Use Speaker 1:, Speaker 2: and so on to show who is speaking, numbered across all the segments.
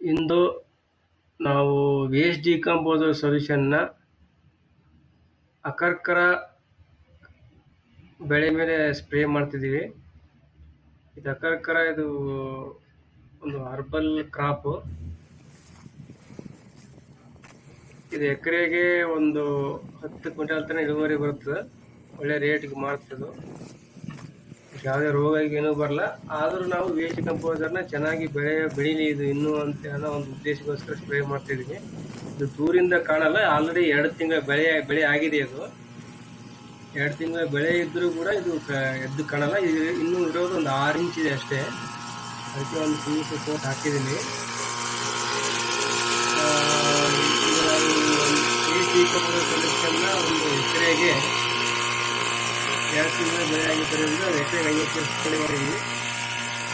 Speaker 1: ಇಂದು ನಾವು waste decomposer ಸೊಲ್ಯೂಷನ್ನ ಅಕರ್ಕರ ಬೆಳೆ ಮೇಲೆ ಸ್ಪ್ರೇ ಮಾಡ್ತಿದ್ದೀವಿ. ಇದು ಅಕರ್ಕರ, ಇದು ಒಂದು ಹರ್ಬಲ್ ಕ್ರಾಪು ಇದು ಎಕರೆಗೆ ಒಂದು ಹತ್ತು ಕ್ವಿಂಟಲ್ ತನಕ ಇಳುವರಿ ಬರ್ತದೆ ಒಳ್ಳೆ ರೇಟ್ಗೆ ಮಾರ್ತದೆ ಯಾವುದೇ ರೋಗ ಏನೂ ಬರಲ್ಲ. ಆದರೂ ನಾವು ವೇಸ್ಟ್ ಕಂಪೋಸರ್ನ ಚೆನ್ನಾಗಿ ಬೆಳೆ, ಬೆಳೀಲಿ ಇದು ಇನ್ನೂ ಅಂತ ಅನ್ನೋ ಒಂದು ಉದ್ದೇಶಕ್ಕೋಸ್ಕರ ಸ್ಪ್ರೇ ಮಾಡ್ತಿದ್ದೀನಿ ಇದು ದೂರಿಂದ ಕಾಣಲ್ಲ, ಆಲ್ರೆಡಿ ಎರಡು ತಿಂಗಳ ಬೆಳೆ ಬೆಳೆ ಆಗಿದೆ ಅದು. ಎರಡು ತಿಂಗಳ ಬೆಳೆ ಇದ್ದರೂ ಕೂಡ ಇದು ಎದ್ದು ಕಾಣಲ್ಲ. ಇದು ಇನ್ನೂ ಇರೋದು ಒಂದು ಆರು ಇಂಚ್ ಇದೆ ಅಷ್ಟೇ. ಅದಕ್ಕೆ ಒಂದು ಪೀಸ್ ಕೋಟ್ ಹಾಕಿದ್ದೀನಿ ಒಂದು ಎಕರೆಗೆ ಎರಡು ತಿಂಗಳ ಬೆಳೆ ಆಗಿದ್ದರಿಂದ ಎಕರೆಗೆ ಐವತ್ತು ಲಕ್ಷ ಕಡೆ ಮಾಡಿದ್ವಿ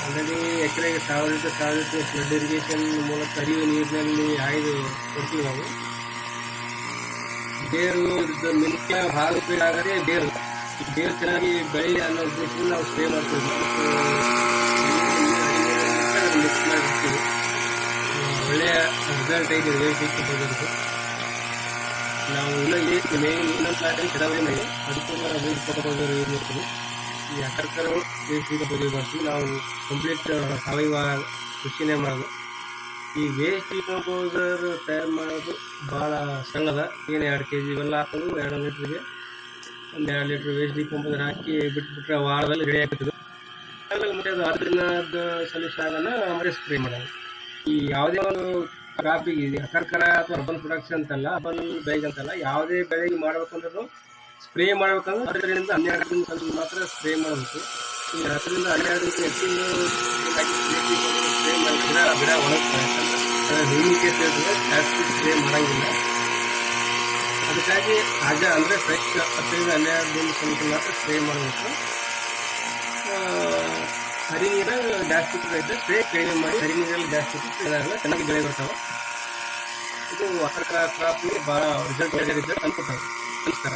Speaker 1: ಆಲ್ರೆಡಿ ಎಕರೆಗೆ ಸಾವಿರ ಲೀಟರ್ ಸಾವಿರ ಲೀಟರ್ ಫ್ಲಡ್ ಇರಿಗೇಷನ್ ಮೂಲಕ ಹರಿಯುವ ನೀರಿನಲ್ಲಿ ಆಯ್ದು ಕೊಡ್ತೀವಿ ನಾವು ಬೇರು ಮುಖ್ಯ ಭಾಗ ಆಗದೆ ಬೇರು ಈ ಬೇರು ಚೆನ್ನಾಗಿ ಬೆಳೆ ಅನ್ನೋ ಉದ್ದೇಶದಿಂದ ನಾವು ಸ್ಪ್ರೇ ಮಾಡ್ತೀವಿ ಮಿಕ್ಸ್ ಮಾಡಿರ್ತೀವಿ ಒಳ್ಳೆಯ ರಿಸಲ್ಟ್ ಐತೆ ರೇಟ್ ಬಂದಿರೋದು ನಾವು ಈ ಮೇನ್ ಇನ್ನೊಂದು ಪ್ಲಾಟಿನ ಕೆಡವೇ ಮೇಲೆ ಅದಕ್ಕೋಸ್ಕರ ನಾವು ಇಪ್ಪತ್ತೊಂದು ಯೂಸ್ ಮಾಡ್ತೀವಿ. ಈ ಅಕರ್ಕರ ವೇಸ್ಟ್ ತಗೋಬೋದು ಮಾಡ್ತೀವಿ ನಾವು ಕಂಪ್ಲೀಟ್ ಸಾವಯವ ಕೃಷಿನೇ ಮಾಡೋದು. ಈ ವೇಸ್ಟ್ ಡಿಕಂಪೋಸರ್ ತಯಾರು ಮಾಡೋದು ಭಾಳ ಸಣ್ಣದ ಏನು ಎರಡು ಕೆ ಜಿ ಇವೆಲ್ಲ ಹಾಕೋದು ಎರಡು ಲೀಟ್ರಿಗೆ ಒಂದು ಎರಡು ಲೀಟ್ರ್ ವೇಸ್ಟ್ ಡಿಕಂಪೋಸರ್ ಹಾಕಿ ಬಿಟ್ಬಿಟ್ರೆ ವಾರದಲ್ಲಿ ರೆಡಿ ಆಗ್ತದೆ. ಆಮೇಲೆ ಮತ್ತೆ ಅದು ಹತ್ತು ದಿನದ ಸೊಲ್ಯೂಷನ್ ಆಗೋಣ ಮತ್ತೆ ಸ್ಪ್ರೇ ಮಾಡೋದು. ಈ ಯಾವುದೇ ಒಂದು ಇದೆ ಕರ್ಕರ ಅಥವಾ ಅರ್ಬನ್ ಪ್ರೊಡಕ್ಷನ್ ಅಂತಲ್ಲ ಅರ್ಬನ್ ಬೆಳೆಗೆ ಅಂತಲ್ಲ, ಯಾವುದೇ ಬೆಳೆಗೆ ಮಾಡ್ಬೇಕಂದ್ರೂ ಸ್ಪ್ರೇ ಮಾಡ್ಬೇಕಂದ್ರೆ ಅದರಿಂದ ಹನ್ನೆರಡು ದಿನ ಮಾತ್ರ ಸ್ಪ್ರೇ ಮಾಡಬೇಕು. ಈ ಹತ್ತರಿಂದ ಹನ್ನೆರಡು ದಿನ ಹೆಚ್ಚಿನ ಸ್ಪ್ರೇ ಮಾಡಿದ್ರೆ ಆ ಗಿಡ ಒಣಗ್ತದೆ ಹೂಮಿಕೆ ಜಾಸ್ತಿ ಸ್ಪ್ರೇ ಮಾಡಂಗಿಲ್ಲ ಅದಕ್ಕಾಗಿ ತಾಜ ಅಂದರೆ ಫ್ರೆಶ್ ಹತ್ತರಿಂದ ಹನ್ನೆರಡು ದಿನ ಮಾತ್ರ ಸ್ಪ್ರೇ ಮಾಡಬೇಕು ಹರಿ ನೀರು ಜಾಸ್ತಿ ಇದ್ದರೆ ಸ್ಪ್ರೇ ಕಡಿಮೆ ಮಾಡಿ ಕಡಿಮೆ ನೀರಲ್ಲಿ ಜಾಸ್ತಿ ಚೆನ್ನಾಗಿ ಬೆಳೆ ಬರ್ತಾವೆ ಇದು ಅಕರ್ಕರ ಕ್ರಾಪ್ಗೆ ಭಾಳ ರಿಸಲ್ಟ್ ಒಳ್ಳೆ ತಂದು ಕೊಡ್ತಾವೆ ನಮಸ್ಕಾರ.